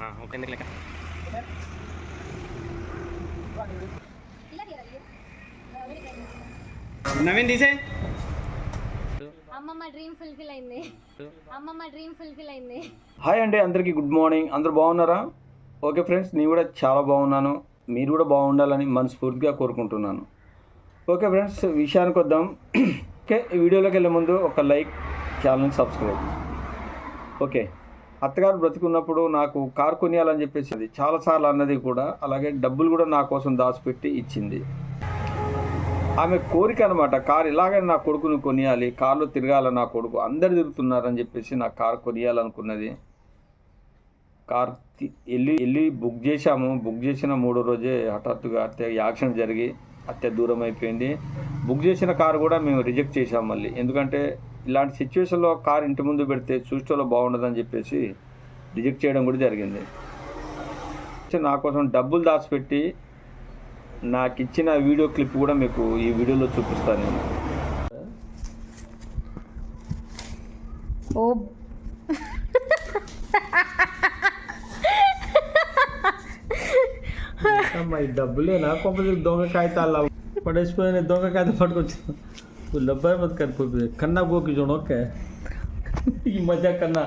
ఆ, ఓకే ఎందుకు లెక్క నవీన్ తీసే. అమ్మమ్మ డ్రీమ్ ఫుల్ఫిల్ అయింది. అమ్మమ్మ డ్రీమ్ ఫుల్ఫిల్ అయింది. హాయ్ అండి అందరికీ గుడ్ మార్నింగ్ అందరూ బాగున్నారా? ఓకే ఫ్రెండ్స్ నేను కూడా చాలా బాగున్నాను. మీరు కూడా బాగుండాలని మనస్ఫూర్తిగా కోరుకుంటున్నాను. ఓకే ఫ్రెండ్స్ విషయానికి వద్దాం. ఓకే ఈ వీడియోలోకి వెళ్ళే ముందు ఒక లైక్ ఛానల్ని సబ్స్క్రైబ్ ఓకే. అత్తగారు బ్రతికున్నప్పుడు నాకు కారు కొనియాలని చెప్పేసి అది చాలాసార్లు అన్నది కూడా అలాగే డబ్బులు కూడా నా కోసం దాచిపెట్టి ఇచ్చింది. ఆమె కోరిక అనమాట కారు ఇలాగని నా కొడుకుని కొనియాలి కార్లో తిరగాల నా కొడుకు అందరు తిరుగుతున్నారని చెప్పేసి నా కారు కొనియాలనుకున్నది. కార్ తి- వెళ్ళి వెళ్ళి బుక్ చేశాము. బుక్ చేసిన మూడో రోజే హఠాత్తుగా అత్తే యాక్సిడెంట్ జరిగి అత్తే దూరం అయిపోయింది బుక్ చేసిన కారు కూడా మేము రిజెక్ట్ చేసాము మళ్ళీ. ఎందుకంటే ఇలాంటి సిచ్యువేషన్లో కార్ ఇంటి ముందు పెడితే చూసేలో బాగుండదని చెప్పేసి రిజెక్ట్ చేయడం కూడా జరిగింది. సో నా కోసం డబ్బులు దాచిపెట్టి నాకు ఇచ్చిన వీడియో క్లిప్ కూడా మీకు ఈ వీడియోలో చూపిస్తాను నేను. ఓ. అమ్మా ఈ డబ్బులేనా కొంపది దొంగ కాగితాలు పడేసిపోయిన దొంగ కాగితం ಲಬ್ಬ ಮತ್ತು ಕನ್ಕೋಬಿದೆ ಕನ್ನ గోకి ಜೋಣಕ್ಕೆ ಈ ಮಜಾ ಕನ್ನ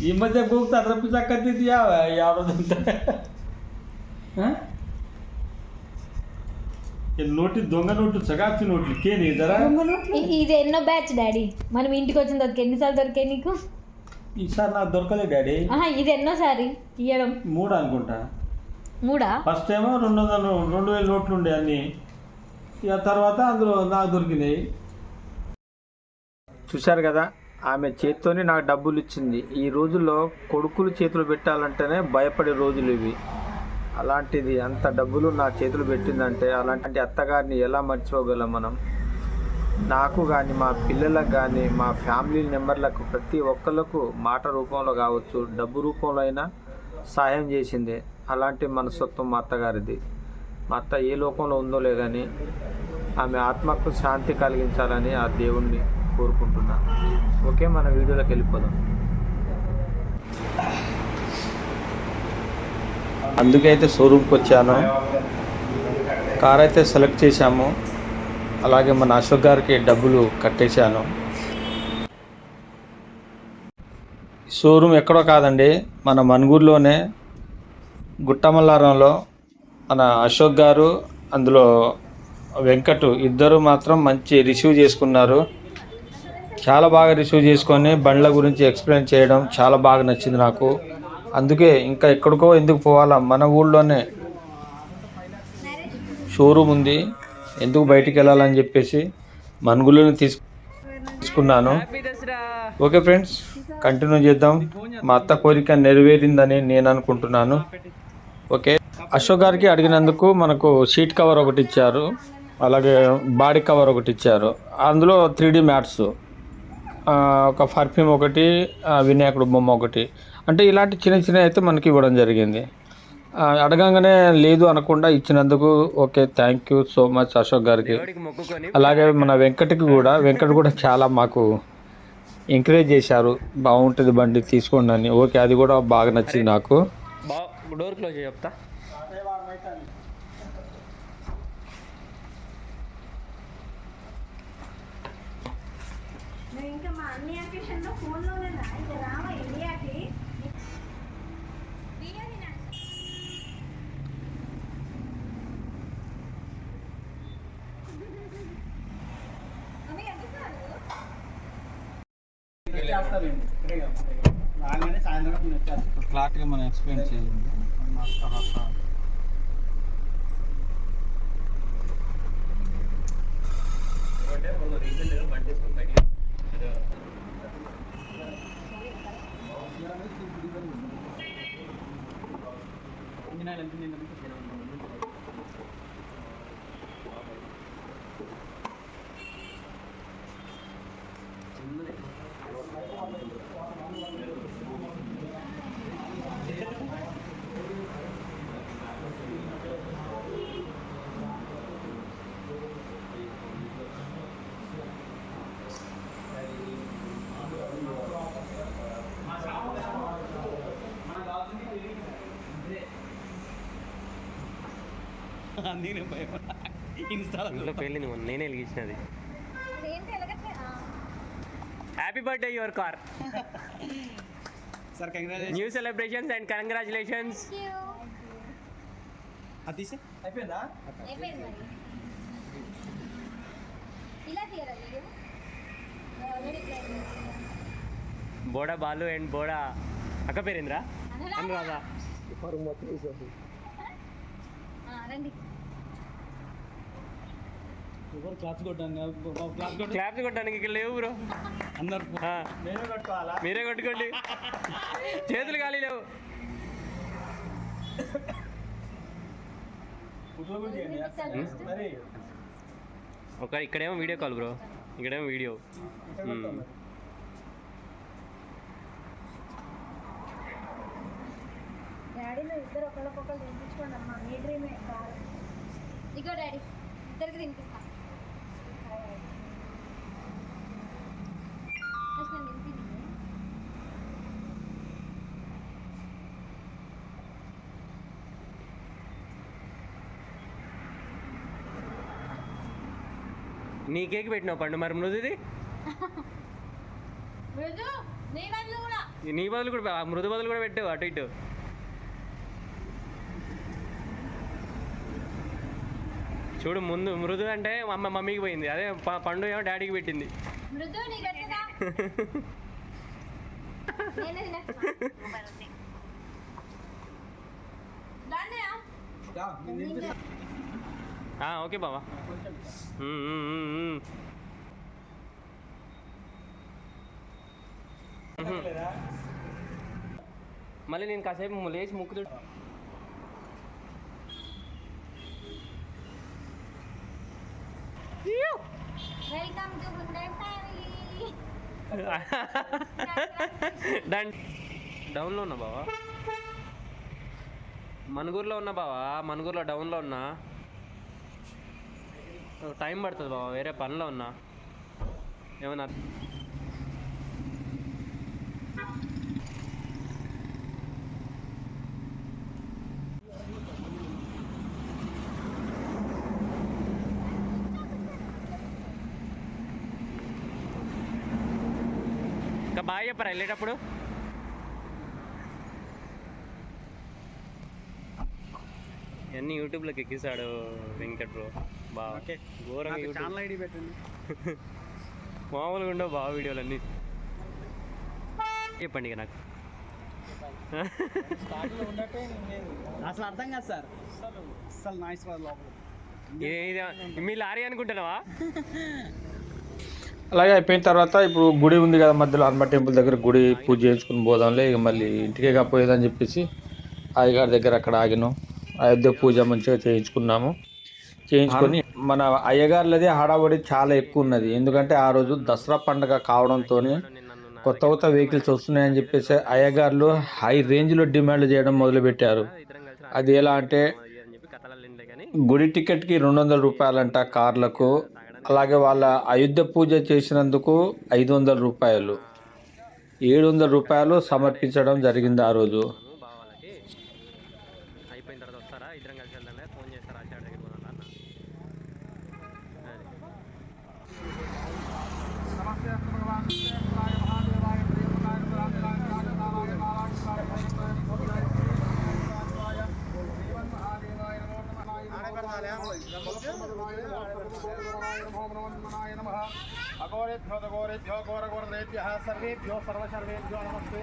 ಈ ಮಜಾ ಗೋಗ್ತಾ ಅದ್ರ ಪಿಜ್ಜಾ ಕದ್ದಿದ್ದು ಯಾವ ಯಾವುದಂತ నోటి దొంగ నోటు సగాచి నోట్లు కేని ధరా ఇది ఎన్నో బ్యాచ్ డాడీ మనం ఇంటికి వచ్చిన తర్వాత ఎన్నిసార్లు దొరికాయి నీకు ఈసారి నాకు దొరకలేదు డాడీ ఆహా ఇది ఎన్నోసారి తీయడం మూడు అనుకుంటా మూడా ఫస్ట్ ఏమో రెండు వందల రెండు వేల నోట్లు ఉండే అన్ని ఇక తర్వాత అందులో నాకు దొరికినాయి చూశారు కదా ఆమె చేత్తోనే నాకు డబ్బులు ఇచ్చింది ఈ రోజుల్లో కొడుకులు చేతులు పెట్టాలంటేనే భయపడే రోజులు ఇవి. అలాంటిది అంత డబ్బులు నా చేతులు పెట్టిందంటే అలాంటి అత్తగారిని ఎలా మర్చిపోగలం మనం? నాకు కానీ మా పిల్లలకు కానీ మా ఫ్యామిలీ మెంబర్లకు ప్రతి ఒక్కళ్ళకు మాట రూపంలో కావచ్చు డబ్బు రూపంలో అయినా సహాయం చేసింది. అలాంటి మనస్తత్వం మా అత్తగారిది. మా అత్త ఏ లోకంలో ఉందో లేదని ఆమె ఆత్మకు శాంతి కలిగించాలని ఆ దేవుణ్ణి కోరుకుంటున్నా ఓకే మన వీడియోలోకి వెళ్ళిపోదాం. అందుకే అయితే షోరూమ్కి వచ్చాను. కార్ అయితే సెలెక్ట్ చేశాము. అలాగే మన అశోక్ గారికి డబ్బులు కట్టేశాను. షోరూమ్ ఎక్కడో కాదండి మన మనుగూరులోనే గుట్టమల్లారంలో మన అశోక్ గారు అందులో వెంకట్ ఇద్దరు మాత్రం మంచి రిసీవ్ చేసుకున్నారు. చాలా బాగా రిసీవ్ చేసుకొని బండ్ల గురించి ఎక్స్ప్లెయిన్ చేయడం చాలా బాగా నచ్చింది నాకు. అందుకే ఇంకా ఎక్కడికో ఎందుకు పోవాలా? మన ఊళ్ళోనే షోరూమ్ ఉంది. ఎందుకు బయటికి వెళ్ళాలని చెప్పేసి మనుగులను తీసు తీసుకున్నాను. ఓకే ఫ్రెండ్స్ కంటిన్యూ చేద్దాం. మా అత్త కోరిక నెరవేరిందని నేను అనుకుంటున్నాను. ఓకే. అశోక్ గారికి అడిగినందుకు మనకు సీట్ కవర్ ఒకటి ఇచ్చారు. అలాగే బాడీ కవర్ ఒకటి ఇచ్చారు. అందులో త్రీ డి మ్యాట్స్. ఒక పర్ఫ్యూమ్ ఒకటి వినాయకుడు బొమ్మ ఒకటి. అంటే ఇలాంటి చిన్న చిన్న అయితే మనకి ఇవ్వడం జరిగింది. అడగంగానే లేదు అనకుండా ఇచ్చినందుకు okay thank you so much Ashok గారికి. అలాగే మన వెంకట్కి కూడా వెంకట్ కూడా చాలా మాకు ఎంకరేజ్ చేశారు. బాగుంటుంది బండి తీసుకోండి అని. ఓకే అది కూడా బాగా నచ్చింది నాకు. డోర్ క్లోజ్ చేయి ఇంకా మా అన్ని అకేషన్లో ఫోన్లోనే ఇది రావా ఇండియాకి? క్లారిటీగా మనం ఎక్స్ప్లెయిన్ చేయండి తర్వాత అంటే మొన్న రీసెంట్గా బండి బయట ഇങ്ങനെ അല്ലെങ്കിൽ നമുക്ക് ചിലവുണ്ട് అందుకే భయం. ఇన్స్టాల్ ఇంట్లో పెళ్ళి నువ్వు నేనే వెలిగించినది. Happy birthday your car sir congratulation new celebrations and congratulations అది అయిపోయిందా? బోడా బాలు అండ్ బోడా అక్క పేరేంద్రా? అనురాధా. రండి. ఎవరు క్లాస్ క్లాస్ కొట్టడానికి ఇక్కడ లేవు బ్రో. అందరు మీరే కొట్టుకోండి. చేతులు ఖాళీ లేవు. ఒక ఇక్కడేమో వీడియో కాల్ బ్రో. ఇక్కడేమో వీడియో. ఇక్కడ ఇద్దరు ఒకళ్ళకొకళ్ళు తినిపించుకోండి అమ్మా. మీ డ్రీమే. కారు ఇగో డాడీ ఇద్దరికి తినిపిస్తా ఫస్ట్ నేను తినిపించింది నీ కేక్ పెట్టినావు పండు మరి మృదుది మృదు నీ బదులు కూడా. నీ బదులు కూడా ఆ మృదు బదులు కూడా పెట్టు అటు ఇటు. చూడు ముందు మృదు అంటే అమ్మ మమ్మీకి పోయింది. అదే పండు ఏమో డాడీకి పెట్టింది. మృదు ఓకే బావా? మళ్ళీ నేను కాసేపు లేచి వెల్కమ్ టు డన్ డౌన్లో ఉన్నా బావా? మనుగూరులో ఉన్నా బావా? మనుగూరులో డౌన్లో ఉన్నా? టైం పడుతుంది బాబా వేరే పనిలో ఉన్నా. ఏమన్నా? ఇంకా బాగా చెప్పరా వెళ్ళేటప్పుడు? ఇవన్నీ యూట్యూబ్లోకి ఎక్కిస్తాడు వెంకట్ బ్రో. ఘోరంగా యూట్యూబ్. ఛానల్ ఐడి పెట్టండి. మామూలుగా ఉండవు బాగా వీడియోలు అన్నీ చెప్పండి ఇక నాకు. అసలు అర్థం కాదు సార్. అసలు. అసలు నాయిస్ మీ లారీ అనుకుంటున్నావా? అలాగే అయిపోయిన తర్వాత ఇప్పుడు గుడి ఉంది కదా మధ్యలో హనుమ టెంపుల్ దగ్గర గుడి పూజ చేయించుకుని పోదాంలే ఇక మళ్ళీ ఇంటికే కాపోయేదని చెప్పేసి అయ్యగారి దగ్గర అక్కడ ఆగినాం. అయోధ్య పూజ మంచిగా చేయించుకున్నాము. చేయించుకొని మన అయ్యగారులది హడావడి చాలా ఎక్కువ ఉన్నది. ఎందుకంటే ఆ రోజు దసరా పండగ కావడంతో కొత్త కొత్త వెహికల్స్ వస్తున్నాయని చెప్పేసి అయ్యగారులు హై రేంజ్లో డిమాండ్ చేయడం మొదలుపెట్టారు. అది ఎలా అంటే గుడి టికెట్కి రెండు వందల రూపాయలంట కార్లకు అలాగే వాళ్ళ అయోధ్య పూజ చేసినందుకు ఐదు వందల రూపాయలు. ఏడు వందల రూపాయలు సమర్పించడం జరిగింది ఆ రోజు. అయిపోయిన తర్వాత వస్తారా? ఇద్దరం కలిసి వెళ్దాం ఫోన్ చేస్తారా? ఆచార్య దగ్గర పోదాం అన్న. అది ఘోరేభ్యో ఘోరేభ్యో ఘోరఘోరేభ్య సర్వేభ్యో సర్వసర్వేభ్యో నమస్తే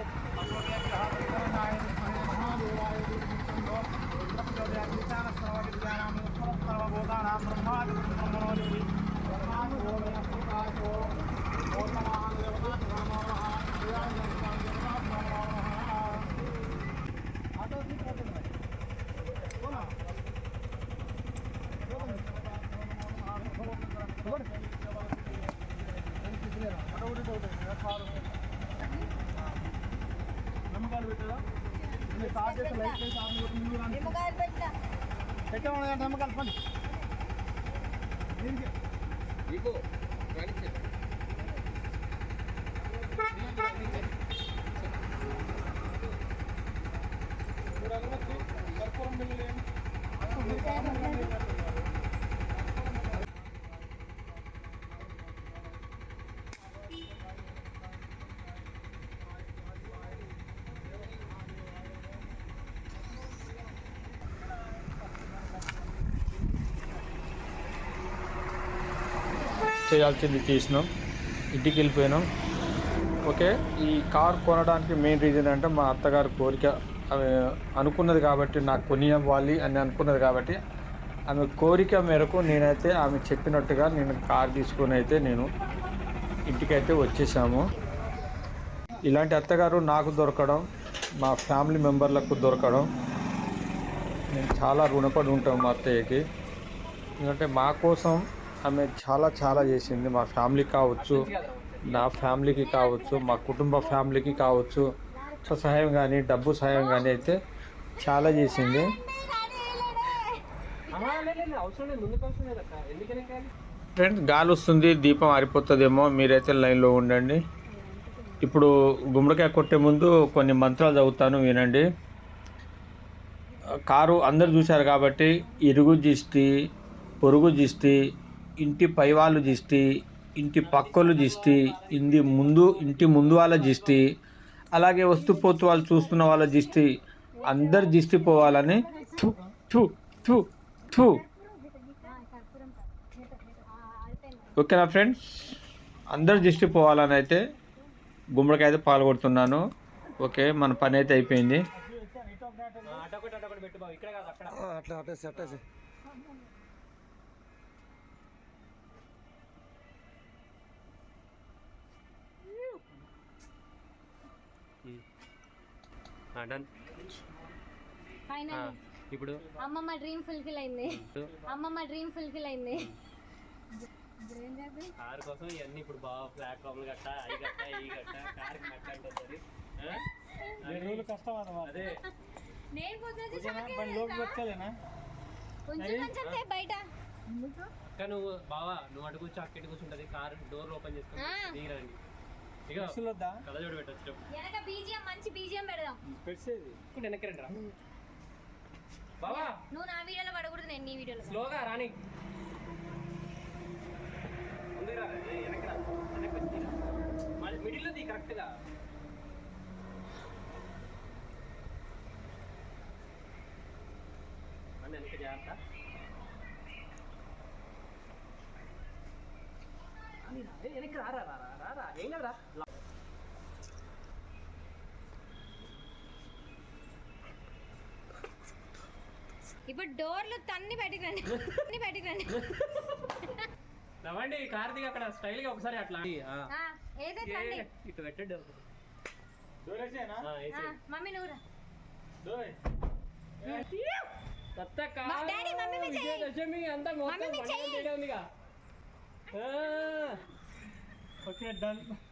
సర్వభూతానాం బ్రహ్మాది బ్రహ్మణోజి బ్రహ్మాది ఓమే ಊರಿಗೆ ಹೋಗ್ತಾ ಕಾರು నిమ్మకాయలు పెట్టారా స్టార్ట్ చేస్తే లైట్ చేసి ఆరు ముందు నిమ్మకాయలు పెట్టా పెట్టాము కదా నిమ్మకాయలు పండి దీనికి నీకు మీరు అనుమతి కర్పూరం బిల్లు లేని చేయాల్సింది చేసినాం. ఇంటికి వెళ్ళిపోయినాం ఓకే ఈ కార్ కొనడానికి మెయిన్ రీజన్ అంటే మా అత్తగారు కోరిక. ఆమె అనుకున్నది కాబట్టి నాకు కొనివ్వాలి అని అనుకున్నది కాబట్టి ఆమె కోరిక మేరకు నేనైతే ఆమె చెప్పినట్టుగా నేను కార్ తీసుకొని అయితే నేను ఇంటికైతే వచ్చేసాము. ఇలాంటి అత్తగారు నాకు దొరకడం మా ఫ్యామిలీ మెంబర్లకు దొరకడం నేను చాలా రుణపడి ఉంటాం మా అత్తయ్యకి. ఎందుకంటే మా కోసం ఆమె చాలా చాలా చేసింది. మా ఫ్యామిలీ కావచ్చు నా ఫ్యామిలీకి కావచ్చు మా కుటుంబ ఫ్యామిలీకి కావచ్చు సహాయం కానీ డబ్బు సహాయం కానీ అయితే చాలా చేసింది. ఫ్రెండ్స్ గాలి వస్తుంది దీపం ఆరిపోతుందేమో మీరైతే లైన్లో ఉండండి. ఇప్పుడు గుమ్మడికాయ కొట్టే ముందు కొన్ని మంత్రాలు చదువుతాను వినండి. కారు అందరు చూశారు కాబట్టి ఇరుగు దిష్టి పొరుగు దిష్టి ఇంటి పైవాళ్ళు దిష్టి ఇంటి పక్కలు దిష్టి ఇంటి ముందు ఇంటి ముందు వాళ్ళ దిష్టి అలాగే వస్తూ పోతూ వాళ్ళు చూస్తున్న వాళ్ళ దిష్టి అందరి దిష్టి పోవాలని థు థు థు థు. ఓకేనా ఫ్రెండ్స్? అందరు దిష్టి పోవాలని అయితే గుమ్మడికాయ అయితే పాల్గొడుతున్నాను ఓకే మన పని అయితే అయిపోయింది. అటొకటి అటొకటి పెట్టు బాబు. ఇక్కడ కాదు అక్కడ. అట్లా అట్లా సెట్ అయితే డన్ ఫైనల్ ఇప్పుడు అమ్మమ్మ డ్రీమ్ ఫుల్ఫిల్ అయింది. అమ్మమ్మ డ్రీమ్ ఫుల్ఫిల్ అయింది. కార్ కోసం ఇవన్నీ ఇప్పుడు బాగా ప్లాట్ఫామ్లు గట్ట అవి గట్ట ఈ గట్ట కార్ గట్ట ఉంటుంది రోజులు కష్టం అన్నమాట. అదే. నేను వచ్చేదేనా కొంచెం కొంచెం బయట. ఇంకా నువ్వు బావా నువ్వు అటు కూర్చో అక్కడ కూర్చుంటది. కార్ డోర్ ఓపెన్ చేసుకుని. దిగిరండి ఇక బస్సులు వద్దా కథ చూడ పెట్టచ్చు వెనక బీజిఎం మంచి బీజిఎం పెడదాం. పెట్టేది వెనక్కి రండి రా బావా. నువ్వు నా వీడియోలో పడకూడదు నేను నీ వీడియోలో. స్లోగా రాని ముందుకు రా, ఏ, వెనక్కి రా. వెనక్కి వచ్చి రా. మళ్ళీ మిడిల్లో ది కరెక్ట్గా అన్న వెనక్కి జాగ్రత్త? ఏం కదరా ఇప్పుడు డోర్లు తన్ని పెట్టిరండి తన్ని పెట్టిరండి నవ్వండి కార్తీక్ అక్కడ స్టైల్గా ఒకసారి అట్లా. ఏదైతే ఇటు పెట్టండి మమ్మీ నువ్వురా కొత్త కారు, మా డాడీ మమ్మీ మీద చెయ్యి. విజయదశమి అంతా మొత్తం మమ్మీ మీద పండుగ